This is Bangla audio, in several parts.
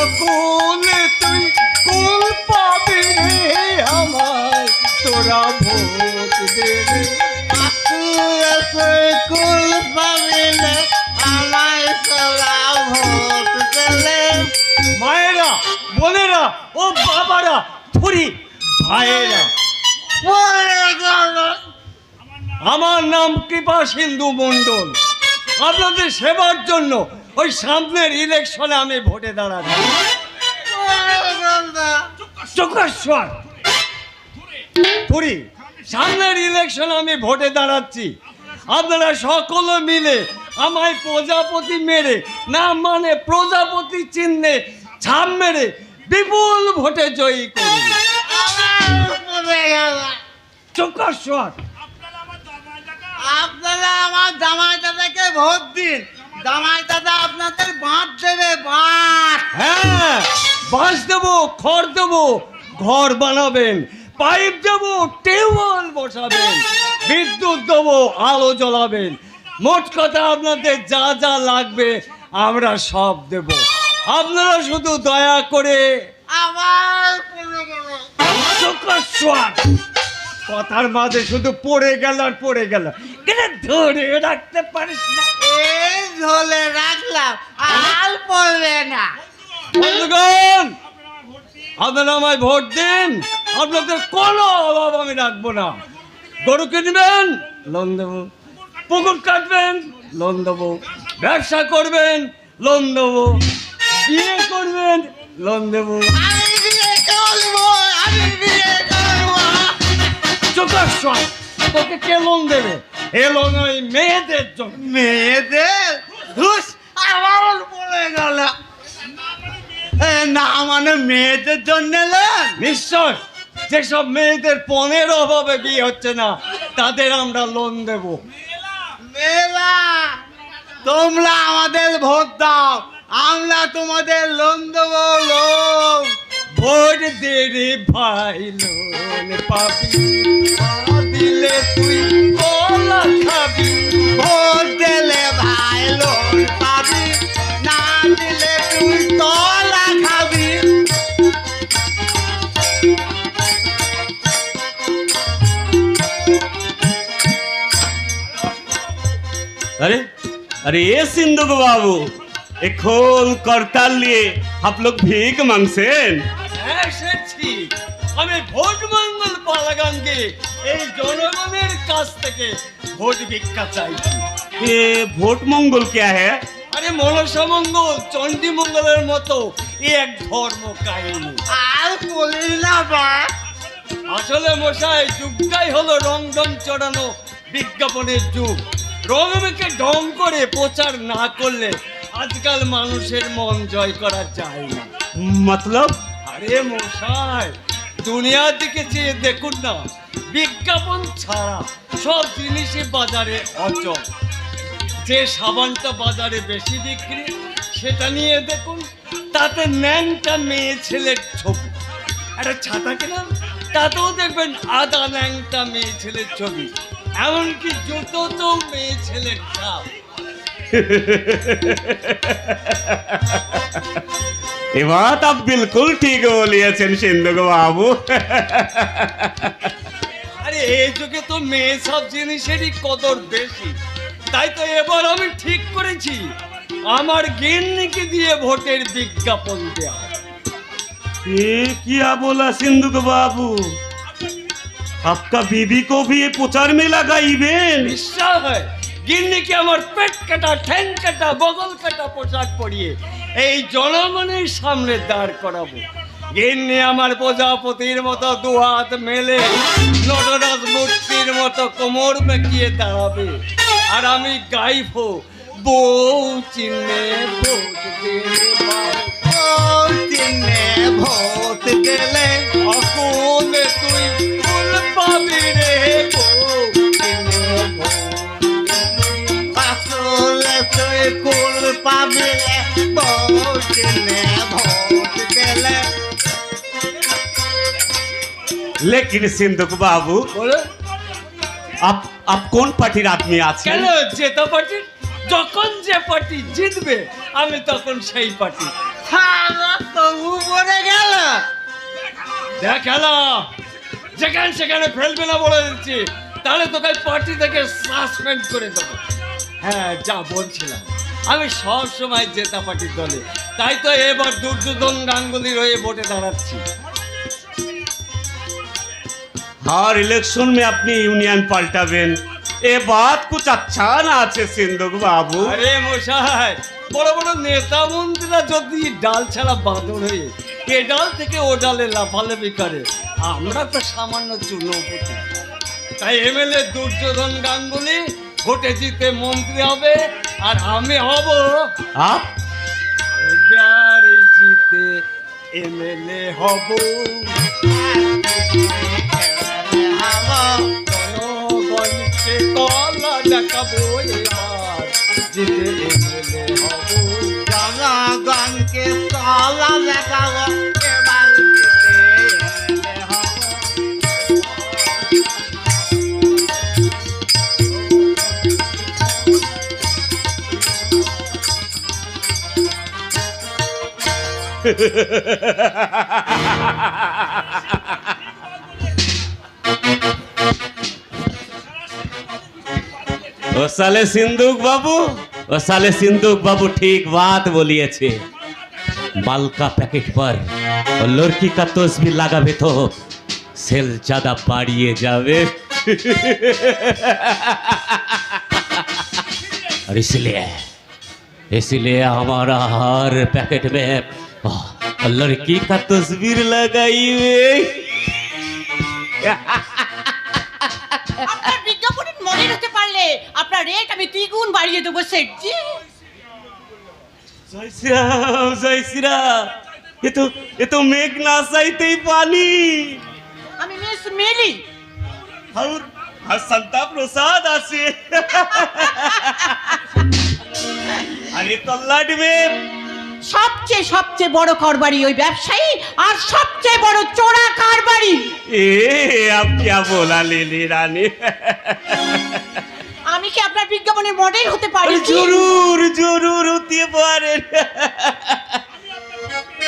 অকুল তুই কুল পাবি রে আমায়। তোরা ভোট দে রে কুল পাবিলে আমার গলা ভোট দেলে মায়েরা বোনেরা ও বাবারা ধরি ভাইয়েরা। আমার নাম কৃপা সিন্ধু মণ্ডল। আপনাদের সেবার জন্য ওই সামনের ইলেকশনে আমি ভোটে দাঁড়াচ্ছি সামনের ইলেকশনে আমি ভোটে দাঁড়াচ্ছি। আপনারা সকলে মিলে আমায় প্রজাপতি মেরে, না মানে প্রজাপতি চিহ্নে ছাপ মেরে বিপুল ভোটে জয়ী করুন। আপনারা আমার জামাই দাদাকে ভোট দিন। জামাই দাদা আপনাদের বাঁট দেবে বাঁট হ্যাঁ বাঁশ দেবো খড় দেবো ঘর বানাবেন পাইপ দেবো টিউবওয়েল বসাবেন বিদ্যুৎ দেবো আলো জ্বলাবেন। মোট কথা আপনাদের যা যা লাগবে আমরা সব দেব। আপনারা শুধু দয়া করে আমার কথার মাঝে শুধু পড়ে গেল আর পড়ে গেল। কেন ধরে রাখতে পারিস না। এই ঝোলে রাখলাম আর পড়বে না। বন্ধুগণ আপনারা আমায় ভোট দিন। আপনাদের কোনো অভাব আমি রাখব না। গরু কিনবেন লোন দেবো। পুকুর কাটবেন লোন দেবো। ব্যবসা করবেন লোন দেবো। বিয়ে করবেন লোন দেবো। চোখার তোকে কে লোন দেবে? এ লোন ওই মেয়েদের জন্য। মেয়েদের? ঘুষ আমার পড়ে গেল। না মানে মেয়েদের জন্য নিশ্চয় যেসব মেয়েদের পনেরো অভাবে বিয়ে হচ্ছে না তাদের আমরা লোন দেবো। মেলা তোমরা আমাদের ভোট দাও আমরা তোমাদের লোন দেবো লোন। ভোট দে রে ভাই লোন পাবি। দিলে তুই কলা খাবি ভোট দিলে ভাই লোন পাবি না দিলে তুই তলা খাবি अरे अरे ये सिंधु को बाबू ये खोल करताल लिए आप लोग भीख मांगसेन এসেছি আমি ভোট মঙ্গল পালাগানকে এই জনগণের কাছ থেকে ভোট ভিক্ষা চাইছি এ ভোট মঙ্গল কে হ্যাঁ? আরে মনসা মঙ্গল চন্ডী মঙ্গলের মতো এ এক ধর্ম কাহিনী। আর বলিস না বা আসলে মশাই যুগটাই হলো রংডম চড়ানো বিজ্ঞাপনের যুগ। রঙকে ঢং করে প্রচার না করলে আজকাল মানুষের মন জয় করা যায় না। মতলব? আরে মশাই দুনিয়ার দিকে চেয়ে দেখুন না বিজ্ঞাপন ছাড়া সব জিনিসই বাজারে অচল। যে সাবানটা বাজারে বেশি বিক্রি, সেটা নিয়ে দেখুন, তাতে ন্যাংটা মেয়ে ছেলের ছবি। একটা ছাতা কিনাম তাতেও দেখবেন আদা ন্যাংটা মেয়ে ছেলের ছবি। এমনকি জুতো তো মেয়ে ছেলের ছাপ। এবার তা বিলকুল ঠিক বলিয়াছেন बोलिए বাবু। আরে এই যুগে তো মেয়ে সব জিনিসেরই কদর বেশি তাই তো এবার আমি ঠিক করেছি আমার গিন্নিকে দিয়ে ভোটের বিজ্ঞাপন দেওয়া ये क्या बोला सिंधु को बाबू आपका बीबी को भी ये प्रचार में लगाइबेन বিশ্বাস হয় গিন্নিকে আমার পেট কাটা ঠ্যাং কাটা বগল কাটা পোশাক পরিয়ে এই জনগণের সামনে দাঁড় করাবো গিন্নি আমার প্রজাপতির মতো দু হাত মেলে, নটরাজ মূর্তির মতো কোমর বেঁকিয়ে দাঁড়াবে। আর আমি গাইব বউ চিনে लेकिन सिंधु को बाबू বলে आप आप कौन पार्टीर आदमी আছেন কেন জেতা পার্টি যখন যে পার্টি জিতবে আমি তখন সেই পার্টি সারা তবু পড়ে গেল দেখ খেলা যেখানে সেখানে ফেলবে না বলে দিচ্ছি তাহলে তোকে পার্টি থেকে সাসপেন্ড করে দেবো হ্যাঁ যা বলছিলাম আমি সব সময় জেতা পার্টির দলে তাই তো এবার দুর্যোধন গাঙ্গুলির হয়ে ভোটে দাঁড়াচ্ছি আর ইলেকশন মে আপনি ইউনিয়ন পাল্টাবেন। এ বাদ কুচ আচ্ছা না আছে সিন্ধুক বাবু। আরে মশাই বড় বড় নেতা মন্ত্রীরা যদি ডাল ছাড়া বাঁধন হয়ে এ ডাল থেকে ও ডালে লাফালে করে আমরা তো সামান্য চুনোপতি। তাই এমএলএ দুর্যোধন গাঙ্গুলি ভোটে জিতে মন্ত্রী হবে আর আমি হব এবার জিতে এমএলএ হব। জনগণকে তলা দেখাবো এবার জিতে এলে হব। ओ साले सिंदूक बाबू ओ साले सिंदूक बाबू ठीक बात बोलिए माल का पैकेट पर और लड़की का तस्वीर लगाबे तो सेल ज्यादा बाड़िए जावे और इसलिए इसलिए हमारा हर पैकेट में आह, लड़की का तस्वीर लगाइए আপনার পারলে আপনার রেট আমি দ্বিগুণ বাড়িয়ে দেবো শেঠজি জয় শ্রীরাম জয় শ্রীরাম। মেঘ না চাইতেই পানি। আমি মিস মিলি। হাউর আর প্রসাদ আছে। আরে সবচেয়ে সবচেয়ে বড় কারবারি ওই ব্যবসায়ী আর সবচেয়ে বড় চোরা কারবারি। এ আপনি বলা রানী। আমি কি আপনার বিজ্ঞাপনের মডেল হতে পারি अरे जरूर जरूर होती है पारे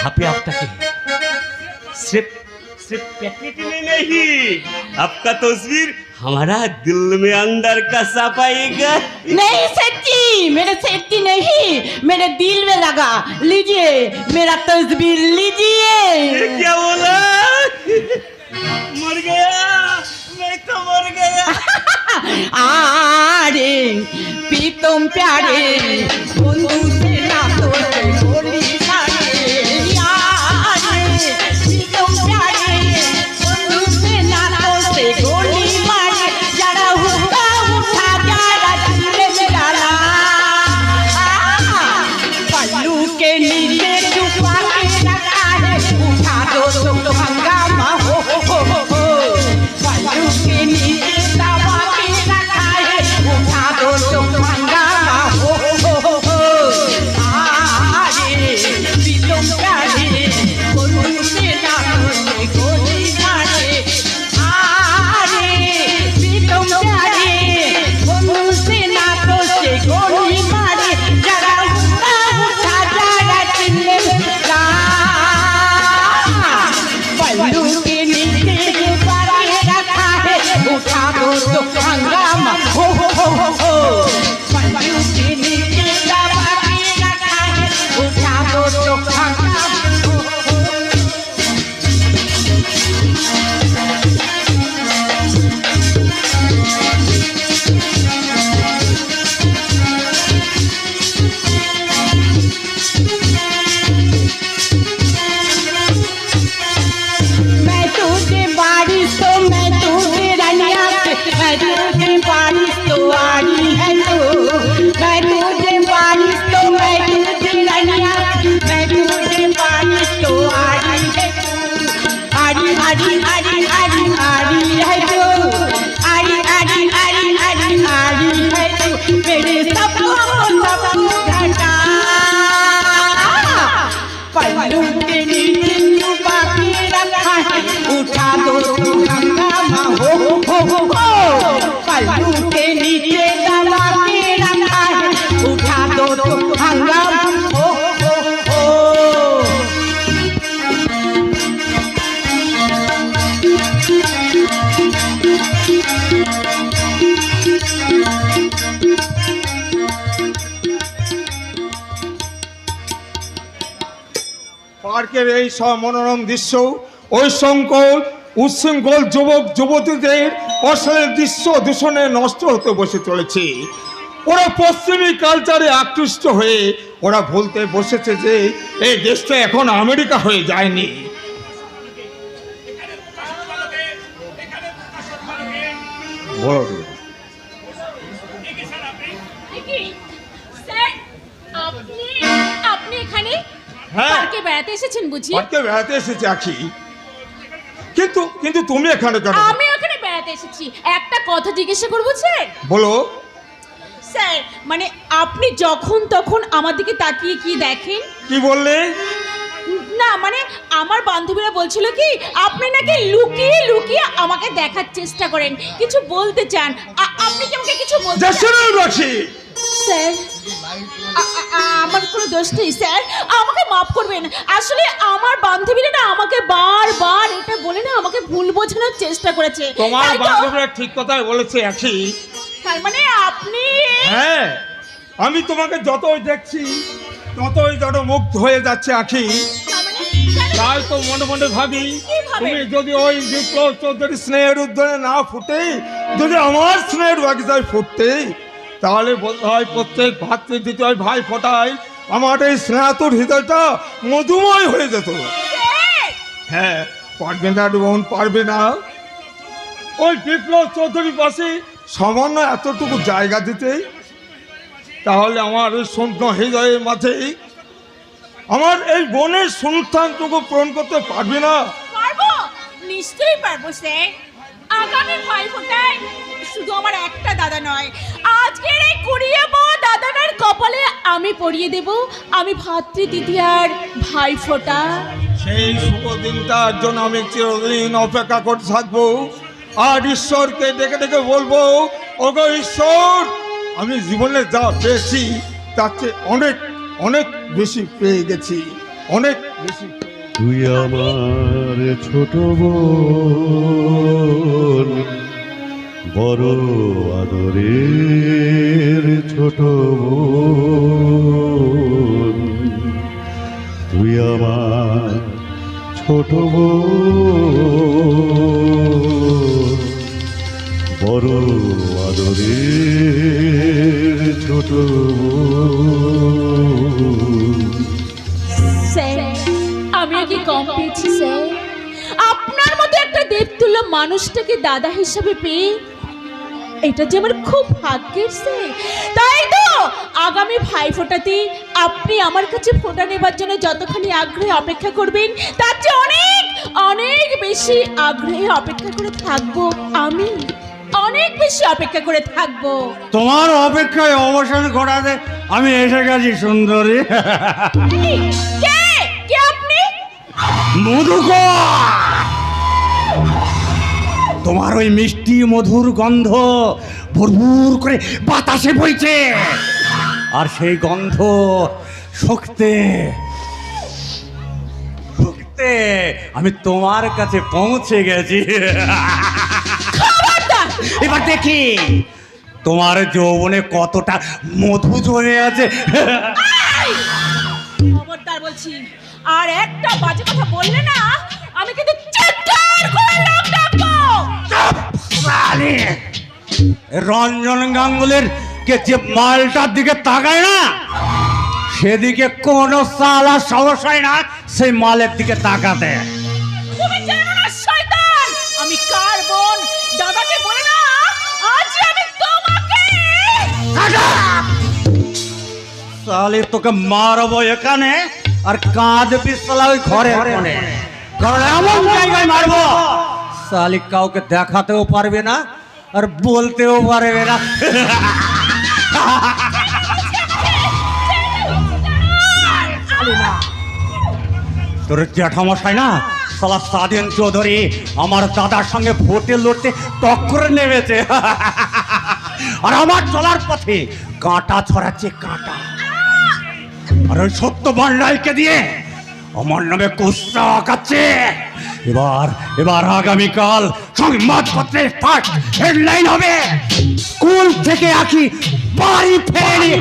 आप आपका सिर्फ सिर्फ पैकेट में नहीं आपका तस्वीर हमारा दिल में अंदर का सफाएगा नहीं सेठी मेरे सेठी नहीं मेरे दिल में लगा लीजिए मेरा तस्वीर लीजिए ये क्या बोला मर गया मैं तो मर गया आरे पीतम प्यारे बंधु से ना तोड़े পার্কের এই সব মনোরম দৃশ্য ওই সংকল উচ্ছৃঙ্খল যুবক যুবতীদের অশ্লীল দৃশ্য দূষণে নষ্ট হতে বসে চলেছে। ওরা পশ্চিমী কালচারে আকৃষ্ট হয়ে ওরা বলতে বসেছে যে এই দেশটা এখন আমেরিকা হয়ে যায়নি। বলো হ্যাঁ। পার্কে বেড়াতে এসেছেন বুঝি? পার্কে বেড়াতে এসেছে আখি। কিন্তু কিন্তু তুমি এখানে কেন? আমি বেড়াতে এসেছি। একটা কথা জিজ্ঞাসা করব স্যার? বলো। স্যার মানে আপনি যখন তখন আমার দিকে তাকিয়ে কি দেখেন? কি বললে? না মানে আমার বান্ধবীরা বলছিল কি আপনি নাকি লুকিয়ে লুকিয়ে আমাকে দেখার চেষ্টা করেন। কিছু বলতে চান। আপনি কি আমাকে কিছু বলতে চান? স্যার। আমার কোনো দোষ নেই স্যার। আমাকে মাফ করবেন। আসলে আমার বান্ধবীরা না আমাকে বারবার এটা বলে না আমাকে ভুল বোঝানোর চেষ্টা করেছে। তোমার তাই তো- বান্ধবীরা ঠিক কথাই বলেছে আখি তার মানে আপনি হ্যাঁ আমি তোমাকে যতই দেখছি ততই যেন মুগ্ধ হয়ে যাচ্ছে আখি তার মানে কেন? তাই তো মনে মনে ভাবি ভাবেন? তুমি যদি ওই বিপ্লব চৌধুরী স্নেহের উদ্যানে না ফুটে যদি আমার স্নেহের বাগিচায় ফুটতে তাহলে বলতে হয়, প্রত্যেক ভাতৃ দ্বিতীয় ভাই ফোটায়, আমার এই স্নেহাতুর হৃদয়টা মধুময় হয়ে যেত। হ্যাঁ পারবে না বোন, পারবে না। ওই বিপ্লব চৌধুরী পাশে সামান্য এতটুকু জায়গা দিতে, তাহলে আমার ওই শূন্য হৃদয়ের মাঝে আমার এই বোনের সন্তানটুকু পূরণ করতে পারবে না? নিশ্চয়ই পারব, স্যার। আগামী শুধু আমার একটা দাদা নয়। আজকের এই কুড়িয়ে দাদানার কপালে আমি পরিয়ে দেব। আমি ভাতৃ তৃতীয়ার ভাই ফোটা। সেই শুভ দিনটার জন্য আমি চিরদিন অপেক্ষা করতে থাকব। আর ঈশ্বরকে ডেকে ডেকে বলব ওগো ঈশ্বর আমি জীবনে যা পেয়েছি তার চেয়ে অনেক অনেক বেশি পেয়ে গেছি। অনেক বেশি তুই আমার ছোট বোন বড় আদরের ছোট বোন। তুই আমার ছোট বোন। বড় আদরের ছোট আমিও কি কম পেয়েছি, স্যার? আপনার মতো একটা দেবতুল্য মানুষটাকে দাদা হিসাবে পেয়ে এটা যে আমার খুব ভাগ্যের স্যার তাই তো আগামী ভাই ফোটাতে আপনি আমার কাছে ফোটা নেবার জন্য যতখানি আগ্রহে অপেক্ষা করবেন তার চেয়ে অনেক অনেক বেশি আগ্রহে অপেক্ষা করে থাকব আমি। অনেক বেশি অপেক্ষা করে থাকব। তোমার অপেক্ষায় অবসান ঘটাতে আমি এসে গেছি সুন্দরী? কে? কে আপনি? মধুকর! তোমার ওই মিষ্টি মধুর গন্ধ ভুরভুর করে বাতাসে বইছে। আর সেই গন্ধ শক্তে শক্তে আমি তোমার কাছে পৌঁছে গেছি। এবার দেখি তোমার যৌবনে কতটা মধু জমে আছে। খবরদার বলছি আর একটা বাজে কথা বললে না আমি কিন্তু চিৎকার! রঞ্জন গাঙ্গুলের কে যে মালটার দিকে তাকায় না সেদিকে কোন সালা সাহস হয় না সেই মালের দিকে তাকাতে। তুমি জানো না শয়তান! আমি কার বোন? দাদাকে বলে না আজ আমি তোমাকে! সালে তোকে মারবো এখানে আর কাঁধ পিস্তলা ওই ঘরে কারণ এমন জায়গায় মারবো। সালি কাউকে দেখাতেও পারবে না আর বলতেও পারবে না। তোর জ্যাঠামশাই না সালা স্বাধীন চৌধুরী, আমার দাদার সঙ্গে ভোটে লড়তে টক্করে নেমেছে। আর আমার চলার পথে কাঁটা ছড়াচ্ছে কাঁটা। আর ওই সত্য বান্ডাইকে দিয়ে আমার নামে কুস্তা আঁকাচ্ছে। এবার এবার আগামীকাল সংবাদপত্রের ফার্স্ট হেডলাইন হবে। স্কুল থেকে আঁকি? বাড়ি ফেরি